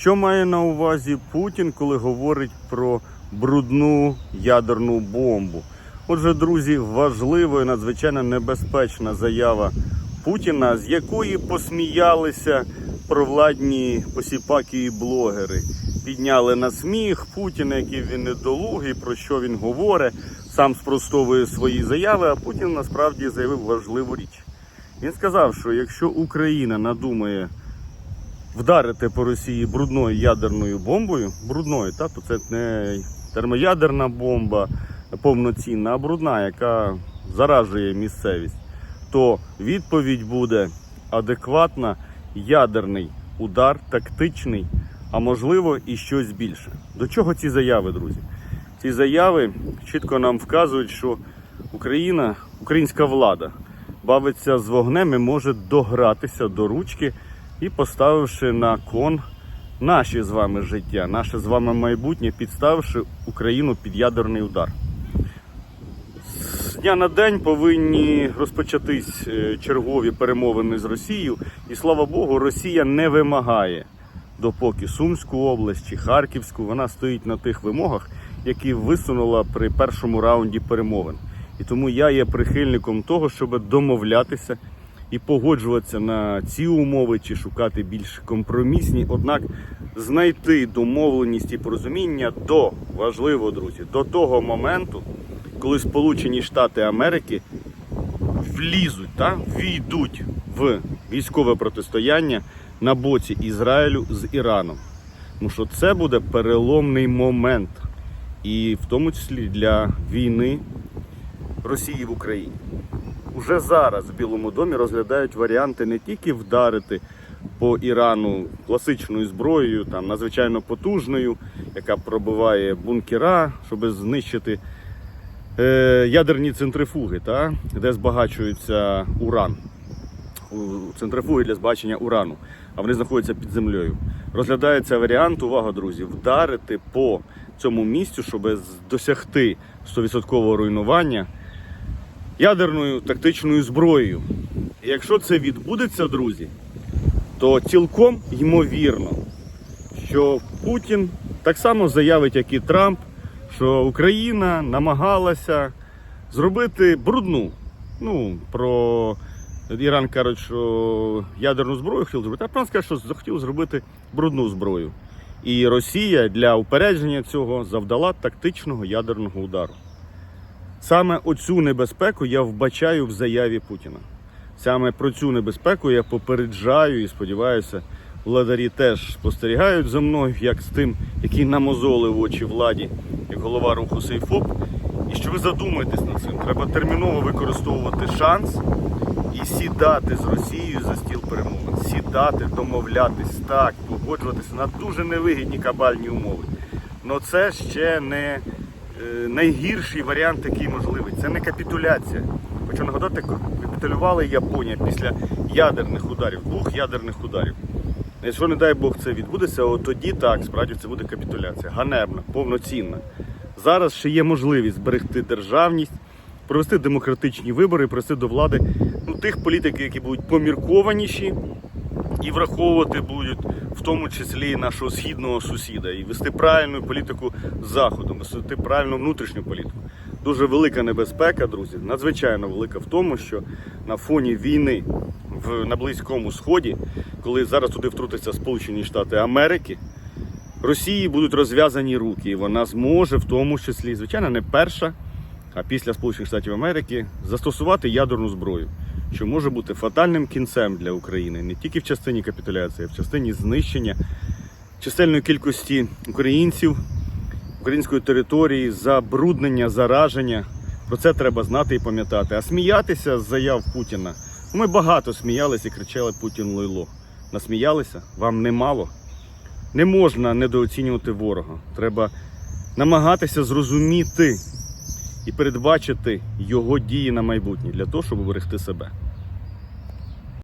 Що має на увазі Путін, коли говорить про брудну ядерну бомбу? Отже, друзі, важлива і надзвичайно небезпечна заява Путіна, з якої посміялися провладні посіпаки і блогери. Підняли на сміх Путіна, який він недолугий, про що він говорить, сам спростовує свої заяви, а Путін насправді заявив важливу річ. Він сказав, що якщо Україна надумає вдарити по Росії брудною ядерною бомбою, брудною, та, то це не термоядерна бомба повноцінна, а брудна, яка заражує місцевість, то відповідь буде адекватна, ядерний удар, тактичний, а можливо і щось більше. До чого ці заяви, друзі? Ці заяви чітко нам вказують, що Україна, українська влада бавиться з вогнем і може догратися до ручки і поставивши на кон наше з вами життя, наше з вами майбутнє, підставивши Україну під ядерний удар. З дня на день повинні розпочатись е, чергові перемовини з Росією, і слава Богу, Росія не вимагає, допоки Сумську область чи Харківську вона стоїть на тих вимогах, які висунула при першому раунді перемовин. І тому я є прихильником того, щоб домовлятися і погоджуватися на ці умови чи шукати більш компромісні, однак знайти домовленість і порозуміння до важливо, друзі, до того моменту, коли Сполучені Штати Америки влізуть та війдуть в військове протистояння на боці Ізраїлю з Іраном. Тому що це буде переломний момент, і в тому числі для війни Росії в Україні. Уже зараз в Білому домі розглядають варіанти не тільки вдарити по Ірану класичною зброєю, там надзвичайно потужною, яка пробиває бункера, щоб знищити е, ядерні центрифуги, та, де збагачується уран. Центрифуги для збагачення урану, а вони знаходяться під землею. Розглядається варіант, увага, друзі, вдарити по цьому місцю, щоб досягти 100% руйнування ядерною тактичною зброєю. Якщо це відбудеться, друзі, то цілком ймовірно, що Путін так само заявить, як і Трамп, що Україна намагалася зробити брудну. Ну, про Іран кажуть, що ядерну зброю хотів зробити, а Трамп скаже, що захотів зробити брудну зброю. І Росія для упередження цього завдала тактичного ядерного удару. Саме оцю небезпеку я вбачаю в заяві Путіна. Саме про цю небезпеку я попереджаю і сподіваюся, владарі теж спостерігають за мною, як з тим, який намозолив очі владі, як голова руху Сейфоп. І що ви задумаєтесь над цим? Треба терміново використовувати шанс і сідати з Росією за стіл перемовин. Сідати, домовлятись, так, погоджуватися на дуже невигідні кабальні умови. Но це ще не найгірший варіант, який можливий. Це не капітуляція. Хочу нагадати, капітулювала Японія після ядерних ударів, двох ядерних ударів. Якщо, не дай Бог, це відбудеться, от тоді так, справді це буде капітуляція. Ганебна, повноцінна. Зараз ще є можливість зберегти державність, провести демократичні вибори, привести до влади ну, тих політиків, які будуть поміркованіші, і враховувати будуть в тому числі нашого східного сусіда, і вести правильну політику з заходом, вести правильну внутрішню політику. Дуже велика небезпека, друзі, надзвичайно велика в тому, що на фоні війни в на Близькому Сході, коли зараз туди втрутиться Сполучені Штати Америки, Росії будуть розв'язані руки, і вона зможе в тому числі, звичайно, не перша, а після Сполучених Штатів Америки застосувати ядерну зброю, що може бути фатальним кінцем для України не тільки в частині капітуляції, а в частині знищення чисельної кількості українців, української території, забруднення, зараження. Про це треба знати і пам'ятати. А сміятися з заяв Путіна. Ми багато сміялися і кричали Путін лойло. Насміялися? Вам немало? Не можна недооцінювати ворога. Треба намагатися зрозуміти і передбачити його дії на майбутнє для того, щоб уберегти себе.